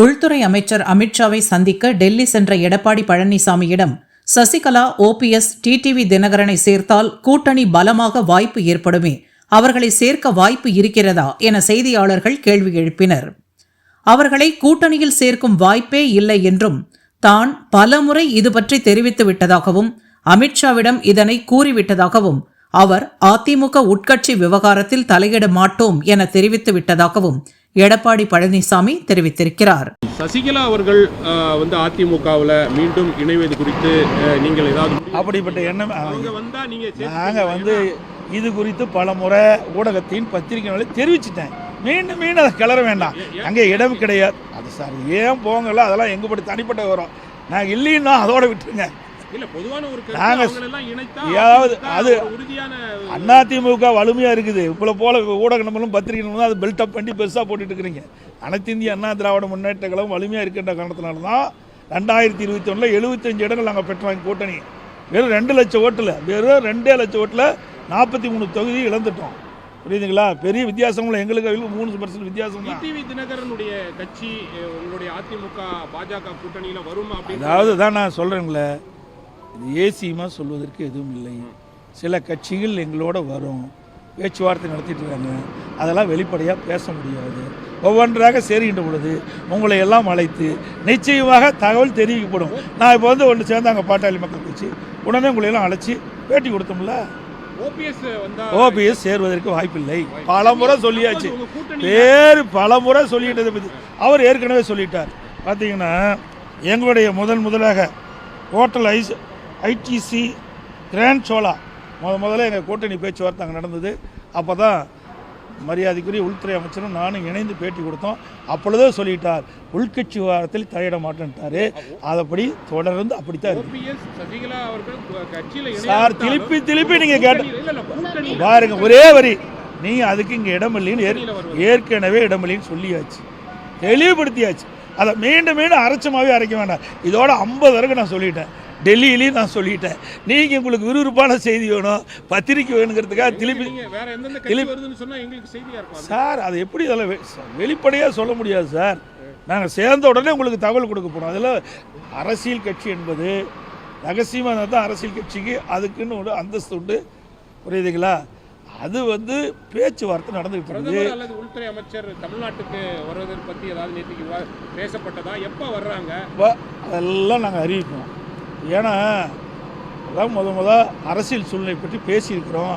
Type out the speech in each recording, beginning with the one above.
உள்துறை அமைச்சர் அமித்ஷாவை சந்திக்க டெல்லி சென்ற எடப்பாடி பழனிசாமியிடம் சசிகலா ஓபிஎஸ் டிடிவி தினகரனை சேர்த்தால் கூட்டணி பலமாக வாய்ப்பு ஏற்படுமே. அவர்களை சேர்க்க வாய்ப்பு இருக்கிறதா என செய்தியாளர்கள் கேள்வி எழுப்பினர். அவர்களை கூட்டணியில் சேர்க்கும் வாய்ப்பே இல்லை என்றும் தான் பலமுறை இது பற்றி தெரிவித்து விட்டதாகவும் அமித்ஷாவிடம் இதனை கூறிவிட்டதாகவும் அவர் அதிமுக உட்கட்சி விவகாரத்தில் தலையிட மாட்டோம் என தெரிவித்து விட்டதாகவும் எடப்பாடி பழனிசாமி தெரிவித்திருக்கிறார். சசிகலா அவர்கள் வந்து அதிமுகவில் மீண்டும் இணைவது குறித்து நீங்கள் ஏதாவது அப்படிப்பட்ட எண்ணம் வந்தா நீங்க? நாங்கள் வந்து இது குறித்து பல முறை ஊடகத்தின் பத்திரிகைகளை தெரிவிச்சிட்டேன். மீண்டும் மீண்டும் அதை கிளற வேண்டாம். அங்கே இடம் கிடையாது. அது சார் ஏன் போங்கல? அதெல்லாம் எங்க படி தனிப்பட்ட வரும் நான் இல்லைன்னா அதோட விட்டுருங்க. ஏதாவது அது- அதிமுக வலிமையாக இருக்குது. இப்போ போல ஊடக நம்பரும் பத்திரிகை நம்பரும் அது பில்டப் பண்ணி பெருசாக போட்டுட்டு இருக்கிறீங்க. அனைத்து இந்திய அண்ணா திராவிட முன்னேற்ற கழகம் வலிமையாக இருக்கின்ற காரணத்தினால தான் ரெண்டாயிரத்தி இருபத்தி ஒன்றில் எழுபத்தஞ்சு இடங்கள் நாங்கள் பெற்றோம் கூட்டணி. வெறும் ரெண்டு லட்சம் ஓட்டில் வெறும் ரெண்டே லட்சம் ஓட்டில் நாற்பத்தி மூணு தொகுதி இழந்துட்டோம். புரியுதுங்களா? பெரிய வித்தியாசம் இல்லை. எங்களுக்கு மூணு பர்சன்ட் வித்தியாசம் தினகரனுடைய கட்சி உங்களுடைய அதிமுக பாஜக கூட்டணியில வருமா அதாவது தான் நான் சொல்கிறேங்களே இது ஏசியமாக சொல்வதற்கு எதுவும் இல்லை. சில கட்சிகள் எங்களோட வரும். பேச்சுவார்த்தை நடத்திட்டு இருக்காங்க அதெல்லாம் வெளிப்படையாக பேச முடியாது. ஒவ்வொன்றாக சேருகின்ற பொழுது உங்களை எல்லாம் அழைத்து நிச்சயமாக தகவல் தெரிவிக்கப்படும். நான் இப்போ வந்து ஒன்று சேர்ந்தாங்க பாட்டாளி மக்கள் கட்சி உடனே உங்களை எல்லாம் அழைச்சி பேட்டி கொடுத்தோம்ல? ஓபிஎஸ் சேருவதற்கு வாய்ப்பில்லை. பல முறை சொல்லியாச்சு. பேர் பல முறை சொல்லிட்டதை பற்றி அவர் ஏற்கனவே சொல்லிட்டார். பார்த்தீங்கன்னா எங்களுடைய முதல் முதலாக hotel ice ITC grand Chola. முத முதல்ல எங்கள் கூட்டணி பேச்சுவார்த்தை அங்கே நடந்தது. அப்போ தான் மரியாதைக்குரிய உள்துறை அமைச்சரும் நானும் இணைந்து பேட்டி கொடுத்தோம். அப்பொழுதே சொல்லிட்டார் உள்கட்சி விவகாரத்தில் தலையிட மாட்டேன்ட்டாரு. அதப்படி தொடர்ந்து அப்படித்தான் சார் திருப்பி திருப்பி நீங்கள் கேட்ட பாருங்க ஒரே வரி. நீ அதுக்கு இங்க இடம் இல்லைன்னு. ஏற்கனவே இடம் இல்லைன்னு சொல்லியாச்சு. தெளிவுபடுத்தியாச்சு. அதை மீண்டும் மீண்டும் அரைச்சமாவே அரைக்க வேண்டாம். இதோட ஐம்பது வரைக்கும் நான் சொல்லிட்டேன். டெல்லியிலையும் நான் சொல்லிட்டேன். நீங்க உங்களுக்கு விறுவிறுப்பான செய்தி வேணும். பத்திரிக்கை வேணுங்கிறதுக்காக திருப்பி. சார் அது எப்படி அதில் வெளிப்படையாக சொல்ல முடியாது சார். நாங்கள் சேர்ந்த உடனே உங்களுக்கு தகவல் கொடுக்க போகிறோம் அதில் அரசியல் கட்சி என்பது ரகசியமாக தான் அரசியல் கட்சிக்கு அதுக்குன்னு ஒரு அந்தஸ்து உண்டு. புரியுதுங்களா? அது வந்து பேச்சுவார்த்தை நடந்துகிட்டு இருக்குது. அல்லது உள்துறை அமைச்சர் தமிழ்நாட்டுக்கு வருவதை பத்தி ஏதாவது விவா- பேசப்பட்டதா? எப்ப வர்றாங்க? அதெல்லாம் நாங்கள் அறிவிப்போம். ஏன்னா அதான் முத முத அரசியல் சூழ்நிலை பற்றி பேசியிருக்கிறோம்.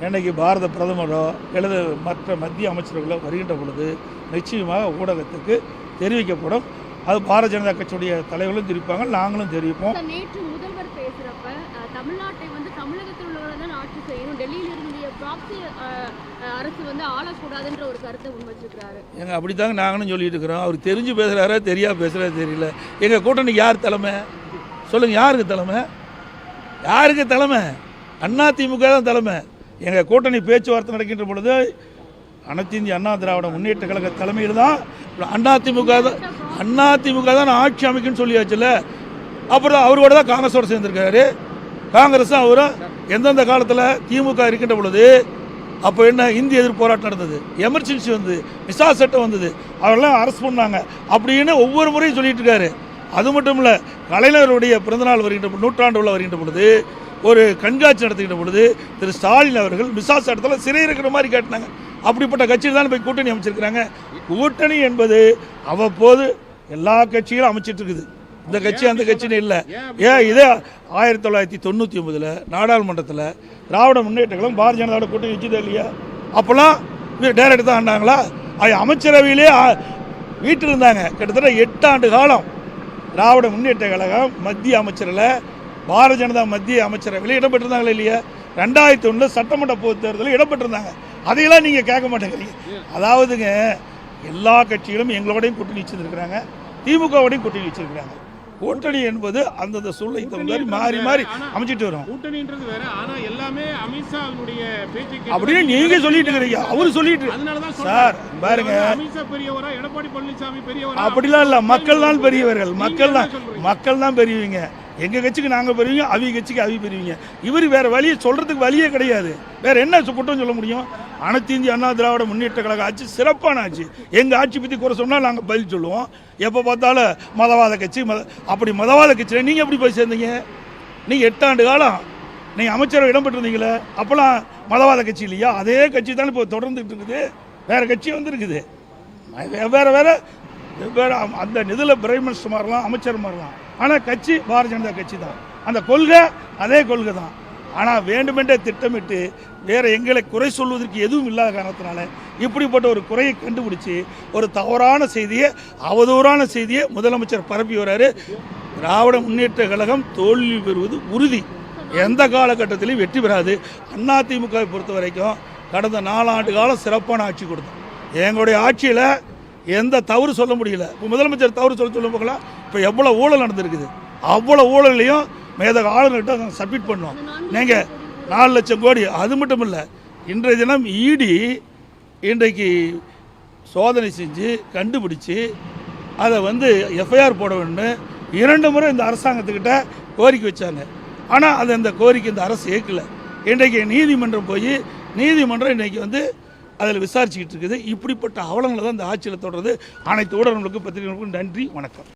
என்னைக்கு பாரத பிரதமரோ அல்லது மற்ற மத்திய அமைச்சர்களோ வருகின்ற பொழுது நிச்சயமாக ஊடகத்துக்கு தெரிவிக்கப்படும். அது பாரதிய ஜனதா கட்சியுடைய தலைவர்களும் தெரிவிப்பாங்க நாங்களும் தெரிவிப்போம். நேற்று முதல்வர் பேசுறப்ப அஹ், தமிழ்நாட்டை வந்து தமிழகத்தில் உள்ளவர்கள் தான் ஆட்சி செய்யணும். டெல்லியில் இருந்த ப்ராக்சி அரசு வந்து ஆளக்கூடாதுன்ற ஒரு கருத்தை முன்வச்சிருக்கிறாரு. எங்கள் அப்படி தாங்க நாங்களும் சொல்லிட்டு இருக்கிறோம். அவர் தெரிஞ்சு பேசுகிறாரா தெரியா பேசுகிறாரு தெரியல. எங்கள் கூட்டணிக்கு யார் தலைமை? சொல்லுங்கள் யாருக்கு தலைமை? யாருக்கு தலைமை? அண்ணா திமுக தான் தலைமை. எங்கள் கூட்டணி பேச்சுவார்த்தை நடக்கின்ற பொழுது அனைத்து இந்திய அண்ணா திராவிட முன்னேற்ற கழக தலைமையில் தான் அண்ணா திமுக தான் அண்ணா திமுக தான் ஆட்சி அமைக்குன்னு சொல்லியாச்சுல்ல அப்புறம் அவரோட தான் காங்கிரஸோடு சேர்ந்துருக்காரு. காங்கிரஸும் அவரும் எந்தெந்த காலத்தில் திமுக இருக்கின்ற பொழுது அப்போ என்ன இந்திய எதிர்ப்பு போராட்டம் நடந்தது? எமர்ஜென்சி வந்தது மிசா சட்டம் வந்தது. அவரெல்லாம் அரெஸ்ட் பண்ணாங்க. அப்படின்னு ஒவ்வொரு முறையும் சொல்லிட்டு இருக்காரு. அது மட்டும் இல்லை கலைஞருடைய பிறந்தநாள் வருகின்ற நூற்றாண்டு உள்ள வருகின்ற பொழுது ஒரு கண்காட்சி நடத்துகின்ற பொழுது திரு ஸ்டாலின் அவர்கள் மிசா இடத்துல சிறை இருக்கிற மாதிரி கேட்டினாங்க அப்படிப்பட்ட கட்சியில் தான் போய் கூட்டணி அமைச்சிருக்கிறாங்க. கூட்டணி என்பது அவ்வப்போது எல்லா கட்சிகளும் அமைச்சிட்டு இருக்குது. இந்த கட்சி அந்த கட்சின்னு இல்லை. ஏன் இதே ஆயிரத்தி தொள்ளாயிரத்தி தொண்ணூற்றி ஒன்பதில் நாடாளுமன்றத்தில் திராவிட முன்னேற்ற கழகம் பாரதிய ஜனதாவோட கூட்டணி வச்சுதே இல்லையா? அப்போல்லாம் டேரக்ட் தான் ஆண்டாங்களா அது அமைச்சரவையிலே வீட்டில் இருந்தாங்க. கிட்டத்தட்ட எட்டு ஆண்டு காலம் திராவிட முன்னேற்ற கழகம் மத்திய அமைச்சரில் பாரதிய ஜனதா மத்திய அமைச்சரவையில் இடம்பெற்றிருந்தாங்களே இல்லையா? ரெண்டாயிரத்தி ஒன்றில் சட்டமன்ற பொது தேர்தலில் இடம்பெற்றிருந்தாங்க. அதையெல்லாம் நீங்கள் கேட்க மாட்டேங்கிறீங்க. அதாவதுங்க எல்லா கட்சிகளும் எங்களோடையும் கூட்டணி வச்சுருக்கிறாங்க. திமுகவோடையும் கூட்டணி வச்சிருக்கிறாங்க. கூட்டணி என்பது அந்தந்த சூழ்நிலைக்கு தகுந்த மாதிரி மாறி மாறி அமைச்சிட்டு வரும். கூட்டணின்றது வேற. ஆனா எல்லாமே அமித்ஷாவினுடைய பேச்சை கேட்டு அப்படின்னு நீங்க சொல்லிட்டு இருக்கிறீங்க. அவரு சொல்லிட்டு சார். பாருங்க. அமித்ஷா பெரியவரா எடப்பாடி பழனிசாமி பெரியவரா? அப்படிலாம் இல்ல. மக்கள் தான் பெரியவர்கள். மக்கள் தான்? மக்கள் தான் பெரியவங்க. எங்க கட்சிக்கு நாங்க பெரியவங்க அவி கட்சிக்கு அவி பெரியவங்க. இவர் வேற வழியை சொல்றதுக்கு வழியே கிடையாது. வேற என்ன குற்றம் சொல்ல முடியும்? அனைத்து இந்திய அண்ணா திராவிட முன்னேற்ற கழக ஆட்சி சிறப்பான ஆட்சி. எங்கள் ஆட்சி பற்றி குறை சொன்னால் நாங்கள் பதில் சொல்லுவோம். எப்போ பார்த்தாலும் மதவாத கட்சி மத அப்படி மதவாத கட்சியில் நீங்கள் எப்படி போய் சேர்ந்தீங்க? நீங்கள் எட்டாண்டு காலம் நீங்கள் அமைச்சரவை இடம் பெற்றிருந்தீங்களே அப்போலாம் மதவாத கட்சி இல்லையா? அதே கட்சி தானே இப்போ தொடர்ந்துட்டு இருக்குது. வேறு கட்சி வந்துருக்குது. வேறு வேறு வெவ்வேறு அந்த நிதியில் பிரைம் மினிஸ்டர் மாறலாம் அமைச்சர் மாறலாம் ஆனால் கட்சி பாரதிய ஜனதா கட்சி தான். அந்த கொள்கை அதே கொள்கை தான் ஆனால் வேண்டுமென்றே திட்டமிட்டு வேற எங்களை குறை சொல்வதற்கு எதுவும் இல்லாத காரணத்தினால இப்படிப்பட்ட ஒரு குறையை கண்டுபிடிச்சு ஒரு தவறான செய்தியை அவதூறான செய்தியை முதலமைச்சர் பரப்பி வர்றாரு. திராவிட முன்னேற்ற கழகம் தோல்வி பெறுவது உறுதி. எந்த காலகட்டத்திலையும் வெற்றி பெறாது. அதிமுகவை பொறுத்த வரைக்கும் கடந்த நாலாண்டு காலம் சிறப்பான ஆட்சி கொடுத்தோம். எங்களுடைய ஆட்சியில் எந்த தவறு சொல்ல முடியல. இப்போ முதலமைச்சர் தவறு சொல்ல சொல்ல போகலாம். இப்போ எவ்வளோ ஊழல் நடந்திருக்குது. அவ்வளோ ஊழல்லையும் மேதக ஆளுநர்கிட்ட நாங்கள் சப்மிட் பண்ணோம். நீங்கள் நாலு லட்சம் கோடி அது மட்டும் இல்லை இன்றைய தினம் இடி இன்றைக்கு சோதனை செஞ்சு கண்டுபிடிச்சி அதை வந்து எஃப்ஐஆர் போட வேணும்னு இரண்டு முறை இந்த அரசாங்கத்துக்கிட்ட கோரிக்கை வச்சாங்க. ஆனால் அது அந்த கோரிக்கை இந்த அரசு ஏற்கலை. இன்றைக்கு நீதிமன்றம் போய் நீதிமன்றம் இன்றைக்கி வந்து அதில் விசாரிச்சுக்கிட்டு இருக்குது. இப்படிப்பட்ட அவலங்களை தான் இந்த ஆட்சியில் தொடர்றது அனைத்து ஊடகங்களுக்கும் பத்திரிகைகளுக்கும் நன்றி வணக்கம்.